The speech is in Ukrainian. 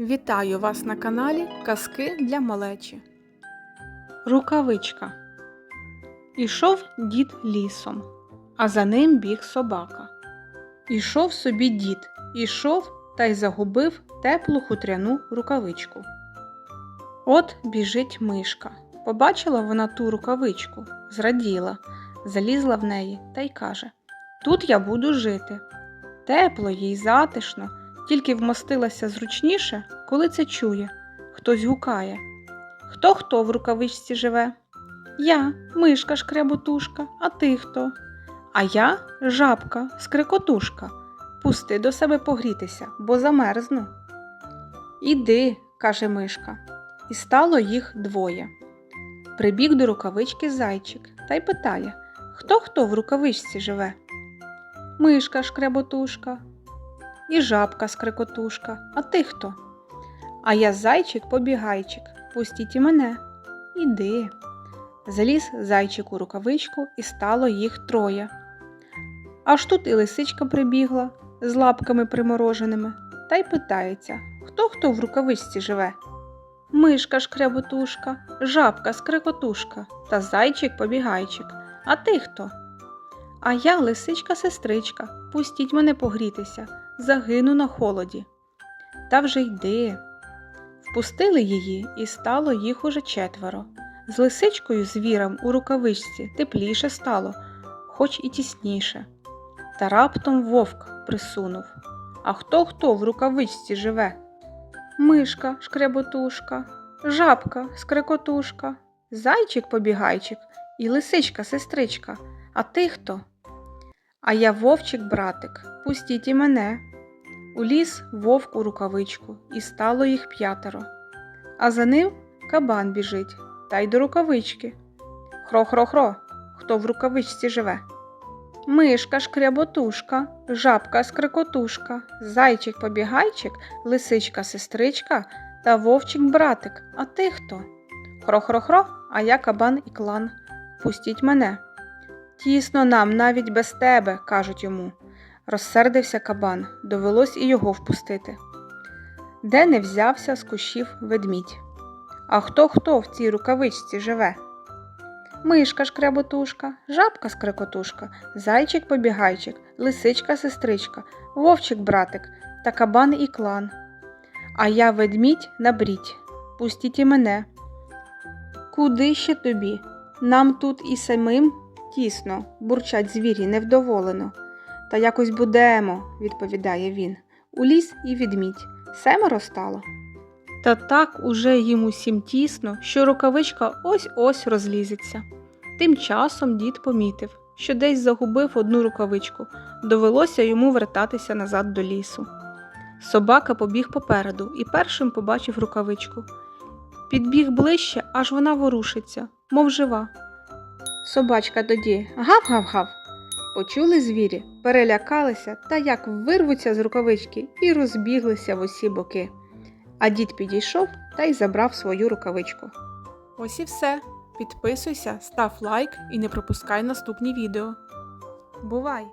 Вітаю вас на каналі Казки для малечі. Рукавичка. Ішов дід лісом, а за ним біг собака. Ішов собі дід, ішов та й загубив теплу хутряну рукавичку. От біжить мишка. Побачила вона ту рукавичку, зраділа, залізла в неї та й каже: Тут я буду жити. Тепло їй затишно, тільки вмостилася зручніше, коли це чує. Хтось гукає. Хто хто в рукавичці живе? Я, мишка шкряботушка, а ти хто? А я жабка, скрикотушка. Пусти до себе погрітися, бо замерзну. Іди, каже мишка, і стало їх двоє. Прибіг до рукавички зайчик та й питає, хто хто в рукавичці живе? Мишка шкряботушка, і жабка скрикотушка. А ти хто? А я зайчик побігайчик. Пустіть і мене. Іди. Заліз зайчик у рукавичку і стало їх троє. Аж тут і лисичка прибігла з лапками примороженими та й питається, хто хто в рукавичці живе? Мишка шкряботушка, жабка скрикотушка та зайчик побігайчик. А ти хто? А я лисичка сестричка, пустіть мене погрітися, загину на холоді. Та вже йди. Впустили її, і стало їх уже четверо. З лисичкою звірам у рукавичці тепліше стало, хоч і тісніше. Та раптом вовк присунув. А хто хто в рукавичці живе? Мишка шкреботушка, жабка скрекотушка, зайчик побігайчик і лисичка сестричка. А ти хто? А я вовчик братик, пустіть і мене. Уліз вовк у рукавичку, і стало їх п'ятеро. А за ним кабан біжить, та й до рукавички. Хро-хро-хро, хто в рукавичці живе? Мишка шкряботушка, жабка скрикотушка, зайчик побігайчик, лисичка сестричка та вовчик братик. А ти хто? Хро-хро-хро, а я кабан і клан. Пустіть мене. Тісно нам навіть без тебе, кажуть йому. Розсердився кабан, довелось і його впустити. Де не взявся з кущів ведмідь. А хто хто в цій рукавичці живе? Мишка шкряботушка, жабка скрикотушка, зайчик побігайчик, лисичка сестричка, вовчик братик та кабан і клан. А я ведмідь набріть, пустіть і мене. Куди ще тобі? Нам тут і самим тісно, бурчать звірі невдоволено. Та якось будемо, відповідає він. Уліз і відмідь. Семеро стало. Та так уже їм усім тісно, що рукавичка ось ось розлізеться. Тим часом дід помітив, що десь загубив одну рукавичку, довелося йому вертатися назад до лісу. Собака побіг попереду і першим побачив рукавичку. Підбіг ближче, аж вона ворушиться, мов жива. Собачка тоді гав-гав-гав. Почули звірі, перелякалися та як вирвуться з рукавички і розбіглися в усі боки. А дід підійшов та й забрав свою рукавичку. Ось і все. Підписуйся, став лайк і не пропускай наступні відео. Бувай!